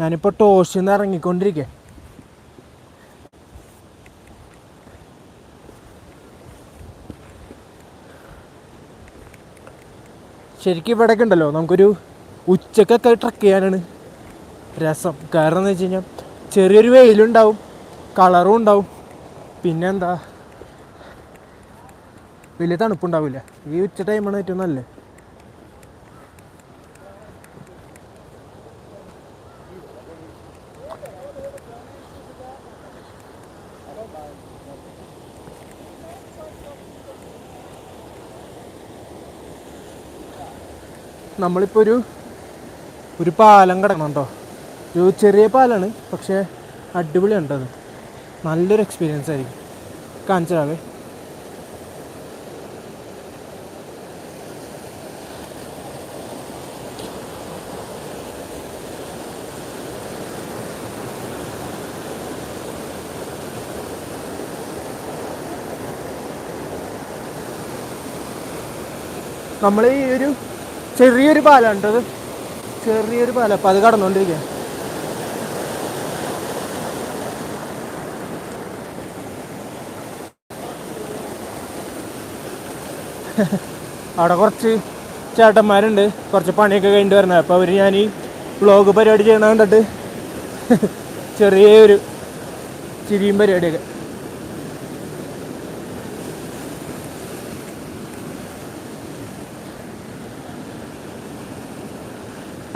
ഞാനിപ്പോൾ ടോഷിൽ നിന്ന് ഇറങ്ങിക്കൊണ്ടിരിക്കുക ശരിക്കും ഇവിടെയൊക്കെ ഉണ്ടല്ലോ നമുക്കൊരു ഉച്ചക്കൊക്കെ ട്രക്ക് ചെയ്യാനാണ് രസം. കാരണം എന്ന് വെച്ച് കഴിഞ്ഞാൽ ചെറിയൊരു വെയിലുണ്ടാവും കളറും ഉണ്ടാവും. പിന്നെന്താ? വലിയ തണുപ്പുണ്ടാവില്ല? ഈ ഉച്ച ടൈമാണ് ഏറ്റവും നല്ലത്. നമ്മളിപ്പോൾ ഒരു ഒരു പാലം കിടക്കണം കേട്ടോ ഒരു ചെറിയ പാലാണ് പക്ഷേ അടിപൊളിയാണ് കേട്ടോ അത്. നല്ലൊരു എക്സ്പീരിയൻസ് ആയിരിക്കും. കാണിച്ചാവേ നമ്മൾ ഈ ഒരു ചെറിയൊരു പാലാണ് ചെറിയൊരു പാലം. അപ്പം അത് കടന്നുകൊണ്ടിരിക്കുക അവിടെ കുറച്ച് ചേട്ടന്മാരുണ്ട്. കുറച്ച് പണിയൊക്കെ കഴിഞ്ഞിട്ട് വരുന്നത് അപ്പോൾ അവർ ഞാൻ ഈ വ്ളോഗ് പരിപാടി ചെയ്യണ കണ്ടിട്ട് ചെറിയൊരു ചിരിയും പരിപാടിയൊക്കെ.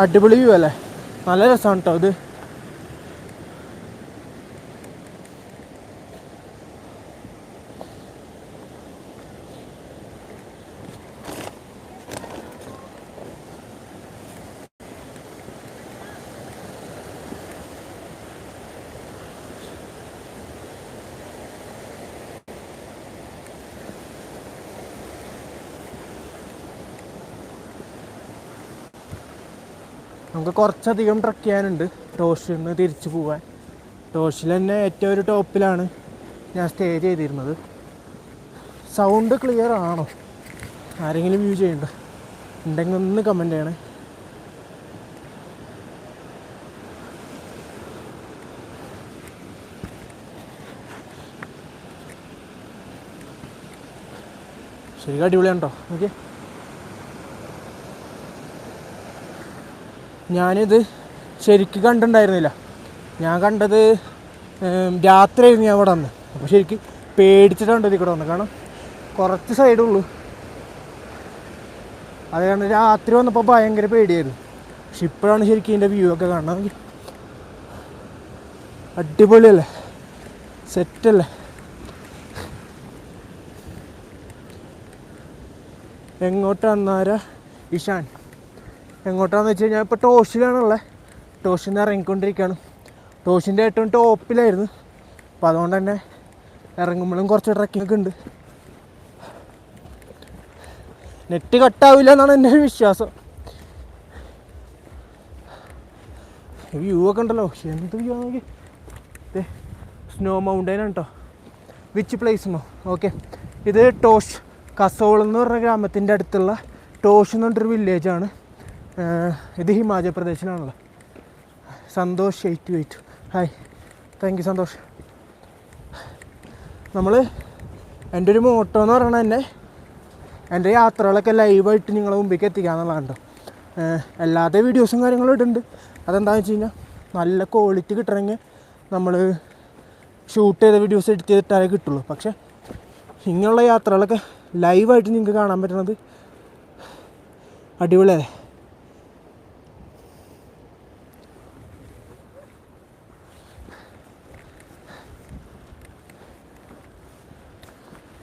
അടിപൊളി വ്യൂ അല്ലേ? നല്ല രസമാണ് കേട്ടോ ഇത്. നമുക്ക് കുറച്ചധികം ട്രക്ക് ചെയ്യാനുണ്ട്. ടോഷിൽ നിന്ന് തിരിച്ചു പോകാൻ ടോഷിൽ തന്നെ ഏറ്റവും ഒരു ടോപ്പിലാണ് ഞാൻ സ്റ്റേ ചെയ്തിരുന്നത്. സൗണ്ട് ക്ലിയർ ആണോ? ആരെങ്കിലും വ്യൂ ചെയ്യണ്ട? ഉണ്ടെങ്കിൽ ഒന്ന് കമന്റ് ചെയ്യണേ. ശരിക്കും അടിപൊളിയാണ് കേട്ടോ ഓക്കെ ഞാനിത് ശരിക്ക് കണ്ടിട്ടുണ്ടായിരുന്നില്ല. ഞാൻ കണ്ടത് രാത്രിയായിരുന്നു ഞാൻ ഇവിടെ വന്ന്. അപ്പോൾ ശരിക്ക് പേടിച്ചിട്ടുണ്ട് കൂടെ വന്ന് കാരണം കുറച്ച് സൈഡേ ഉള്ളൂ. അത് കാരണം രാത്രി വന്നപ്പോൾ ഭയങ്കര പേടിയായിരുന്നു. പക്ഷെ ഇപ്പോഴാണ് ശരിക്കും ഇതിന്റെ വ്യൂ ഒക്കെ കാണണമെങ്കിൽ അടിപൊളിയല്ലേ? സെറ്റല്ലേ എങ്ങോട്ട് വന്നാരാ ഇഷാൻ. എങ്ങോട്ടാന്ന് വെച്ച് കഴിഞ്ഞാൽ ഇപ്പോൾ ടോഷിലാണുള്ളത് നിന്ന് ഇറങ്ങിക്കൊണ്ടിരിക്കുകയാണ് ടോഷിന്റെ ഏറ്റവും ടോപ്പിലായിരുന്നു. അപ്പം അതുകൊണ്ട് തന്നെ ഇറങ്ങുമ്പോഴും കുറച്ച് ട്രക്കിംഗ് ഉണ്ട്. നെറ്റ് കട്ടാവില്ല എന്നാണ് എന്റെ ഒരു വിശ്വാസം. വ്യൂ ഒക്കെ ഉണ്ടല്ലോ. എന്ത് വ്യൂ ആണെങ്കിൽ സ്നോ മൗണ്ടൈൻ ആണ് കേട്ടോ വിച്ച് എന്നോ ഓക്കെ ഇത് ടോഷ് കസോൾ എന്ന് പറഞ്ഞ ഗ്രാമത്തിന്റെ അടുത്തുള്ള ടോഷ് എന്ന് പറഞ്ഞിട്ടൊരു വില്ലേജാണ് ഇത് Himachal പ്രദേശിലാണല്ലോ. Santhosh eight eight. Hi thank you Santhosh. നമ്മൾ എന്റെ ഒരു മോട്ടോ എന്ന് പറയണത് തന്നെ എന്റെ യാത്രകളൊക്കെ ലൈവായിട്ട് നിങ്ങളെ മുമ്പിലേക്ക് എത്തിക്കുക എന്നുള്ളതാണ് എല്ലാത്ത വീഡിയോസും കാര്യങ്ങളും ഇടുന്നുണ്ട്. അതെന്താണെന്ന് വെച്ച് കഴിഞ്ഞാൽ നല്ല ക്വാളിറ്റി കിട്ടണമെങ്കിൽ നമ്മൾ ഷൂട്ട് ചെയ്ത വീഡിയോസ് എഡിറ്റ് ചെയ്തിട്ടാലേ കിട്ടുള്ളൂ. പക്ഷേ ഇങ്ങനെയുള്ള യാത്രകളൊക്കെ ലൈവായിട്ട് നിങ്ങൾക്ക് കാണാൻ പറ്റണത് അടിപൊളിയല്ലേ?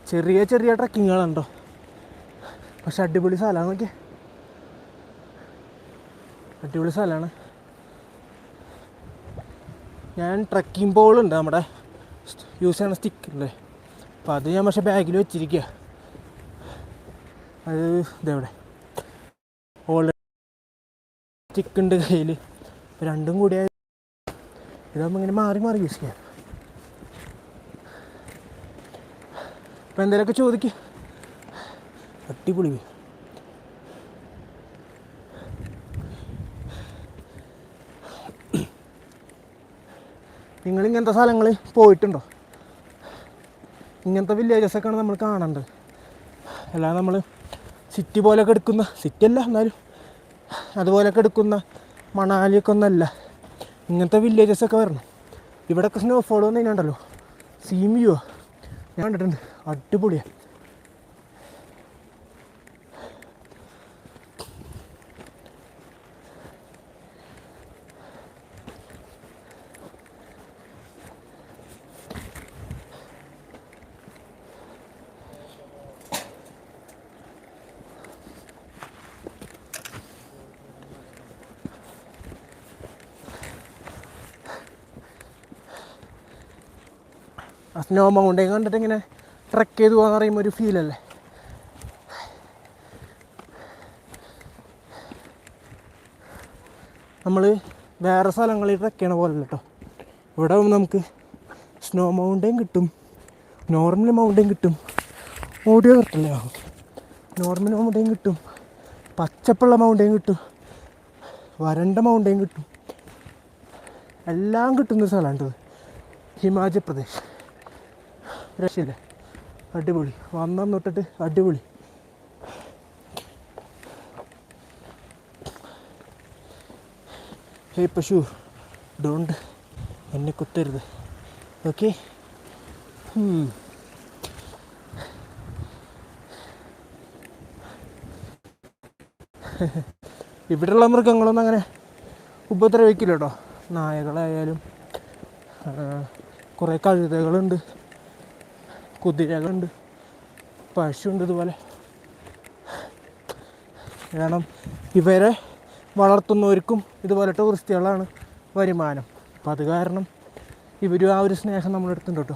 ചെറിയ ചെറിയ ട്രക്കിങ്ങുകളുണ്ടോ? പക്ഷെ അടിപൊളി സ്ഥലമാണ് നോക്കിയേ. അടിപൊളി സ്ഥലമാണ്. ഞാൻ ട്രക്കിംഗ് ബോളുണ്ട് നമ്മുടെ യൂസ് ചെയ്യണ സ്റ്റിക്ക് അല്ലേ അപ്പോൾ അത് ഞാൻ പക്ഷേ ബാഗിൽ വെച്ചിരിക്കുക അത് ഇതെവിടെ ഓൾറെഡി സ്റ്റിക്ക് ഉണ്ട് കയ്യിൽ രണ്ടും കൂടിയായി ഇതാകുമ്പോൾ ഇങ്ങനെ മാറി മാറി യൂസ് ചെയ്യാം. അപ്പോൾ എന്തെങ്കിലുമൊക്കെ ചോദിക്കും. അടിപൊളി. നിങ്ങൾ ഇങ്ങനത്തെ സ്ഥലങ്ങൾ പോയിട്ടുണ്ടോ? ഇങ്ങനത്തെ വില്ലേജസൊക്കെയാണ് നമ്മൾ കാണേണ്ടത്. അല്ലാതെ നമ്മൾ സിറ്റി പോലെയൊക്കെ എടുക്കുന്ന സിറ്റി അല്ല എന്നാലും. അതുപോലെയൊക്കെ എടുക്കുന്ന മണാലിയൊക്കെ ഒന്നല്ല. ഇങ്ങനത്തെ വില്ലേജസൊക്കെ വരണം. ഇവിടെയൊക്കെ സ്നോഫോൾ വന്നു കഴിഞ്ഞാണ്ടല്ലോ. ഉണ്ടല്ലോ സീമിയോ ഞാൻ കണ്ടിട്ടുണ്ട്. അടിപൊളിയാണ് സ്നോമ സ്നോ കണ്ടിട്ടിങ്ങനെ ട്രക്ക് ചെയ്തു പോകാന്ന് പറയുമ്പോൾ ഒരു ഫീലല്ലേ നമ്മൾ വേറെ സ്ഥലങ്ങളിൽ ട്രക്ക് ചെയ്യണ പോലെ കേട്ടോ ഇവിടെ നമുക്ക് സ്നോ മൗണ്ടൈൻ കിട്ടും നോർമൽ മൗണ്ടൈൻ കിട്ടും. ഓഡിയോ കിട്ടില്ല നോർമൽ മൗണ്ടൈൻ കിട്ടും പച്ചപ്പുള്ള മൗണ്ടൈൻ കിട്ടും വരണ്ട മൗണ്ടൈൻ കിട്ടും. എല്ലാം കിട്ടുന്ന സ്ഥലമാണ് ഹിമാചൽ പ്രദേശ്. രക്ഷയില്ല? അടിപൊളി. വന്നാൽ തൊട്ടിട്ട് അടിപൊളി. ഹേ പശു ഡോണ്ട് എന്നെ കുത്തരുത്. ഓക്കെ? ഇവിടെയുള്ള മൃഗങ്ങളൊന്നും അങ്ങനെ ഉപദ്രവിക്കില്ല കേട്ടോ നായകളായാലും കുറേ കഴുതകളുണ്ട്. കുതിരകളുണ്ട്. പശുണ്ട് ഇതുപോലെ. കാരണം ഇവരെ വളർത്തുന്നവർക്കും ഇതുപോലെ ടൂറിസ്റ്റുകളാണ് വരുമാനം. അപ്പം അത് കാരണം ഇവരും ആ ഒരു സ്നേഹം നമ്മളെടുത്തുണ്ട് കേട്ടോ.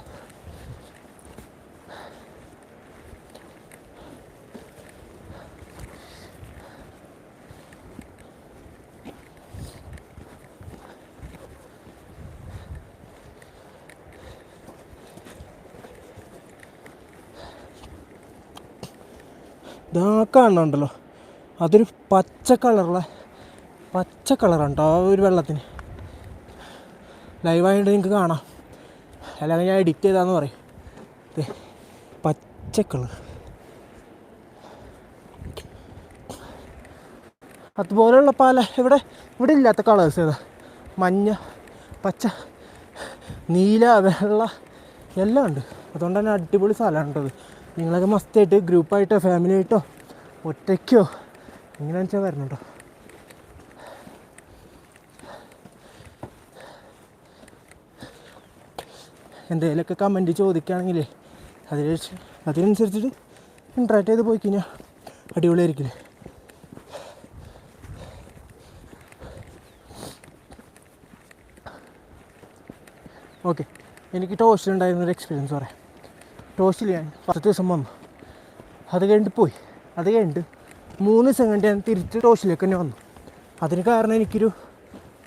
ഇതാ കാണുന്നുണ്ടല്ലോ. അതൊരു പച്ച കളറുള്ള പച്ച കളറുണ്ടോ ആ ഒരു വെള്ളത്തിന്. ലൈവായിട്ട് നിങ്ങൾക്ക് കാണാം. അല്ലെങ്കിൽ ഞാൻ എഡിറ്റ് ചെയ്താന്ന് പറയും. പച്ച കളർ. അതുപോലെയുള്ള പല ഇവിടെ ഇവിടെ ഇല്ലാത്ത കളേഴ്സ് ഏതാ? മഞ്ഞ പച്ച നീല വെള്ള എല്ലാം ഉണ്ട്. അതുകൊണ്ട് തന്നെ അടിപൊളി സ്ഥലമാണ് കേട്ടത് നിങ്ങളൊക്കെ മസ്തായിട്ട് ഗ്രൂപ്പായിട്ടോ ഫാമിലി ആയിട്ടോ ഒറ്റയ്ക്കോ? എങ്ങനെയാണെന്ന് വെച്ചാൽ വരണം കേട്ടോ എന്തെങ്കിലുമൊക്കെ കമന്റ് ചോദിക്കുകയാണെങ്കിൽ അതിൽ അതിനനുസരിച്ചിട്ട് ഇൻട്രാക്ട് ചെയ്ത് പോയി കഴിഞ്ഞാൽ അടിപൊളിയായിരിക്കില്ലേ? ഓക്കെ എനിക്ക് ടോസ്റ്റിലുണ്ടായിരുന്നൊരു എക്സ്പീരിയൻസ് പറയാം. ടോസ്റ്റിൽ ഞാൻ ഫസ്റ്റ് ദിവസം വന്നു അത് കഴിഞ്ഞിട്ട് പോയി. അത് കഴിഞ്ഞിട്ട് മൂന്ന് ദിവസം കഴിഞ്ഞിട്ട് ഞാൻ തിരിച്ച് ടോസ്റ്റിലേക്ക് തന്നെ വന്നു. അതിന് കാരണം എനിക്കൊരു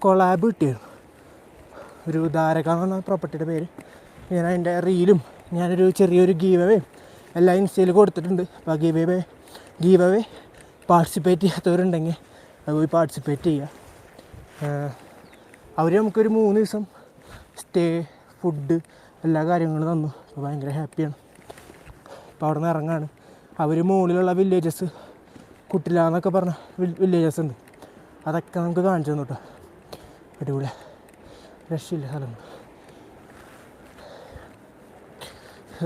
കൊളാബ് കിട്ടിയിരുന്നു. ഒരു ധാരക എന്ന് പറഞ്ഞ പ്രോപ്പർട്ടിയുടെ പേര്. ഞാൻ അതിന്റെ റീലും ഞാനൊരു ചെറിയൊരു ഗീവവേ എല്ലാം ഇൻസ്റ്റയിൽ കൊടുത്തിട്ടുണ്ട്. അപ്പോൾ ആ ഗീവവേ ഗീവവേ പാർട്ടിസിപ്പേറ്റ് ചെയ്യാത്തവരുണ്ടെങ്കിൽ പോയി പാർട്ടിസിപ്പേറ്റ് ചെയ്യുക. അവർ നമുക്കൊരു മൂന്ന് ദിവസം സ്റ്റേ ഫുഡ് എല്ലാ കാര്യങ്ങളും തന്നു. അപ്പോൾ ഭയങ്കര ഹാപ്പിയാണ്. അപ്പോൾ അവിടെ നിന്ന് ഇറങ്ങാണ്. അവർ മുകളിലുള്ള വില്ലേജസ് കുട്ടില എന്നൊക്കെ പറഞ്ഞ വില്ലേജസ് ഉണ്ട്. അതൊക്കെ നമുക്ക് കാണിച്ചു തന്നു കേട്ടോ അടിപൊളി രക്ഷയില്ല സ്ഥലങ്ങൾ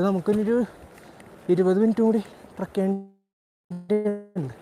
നമുക്കിനൊരു ഇരുപത് മിനിറ്റും കൂടി ട്രക്ക് ചെയ്യേണ്ടി? ഉണ്ട്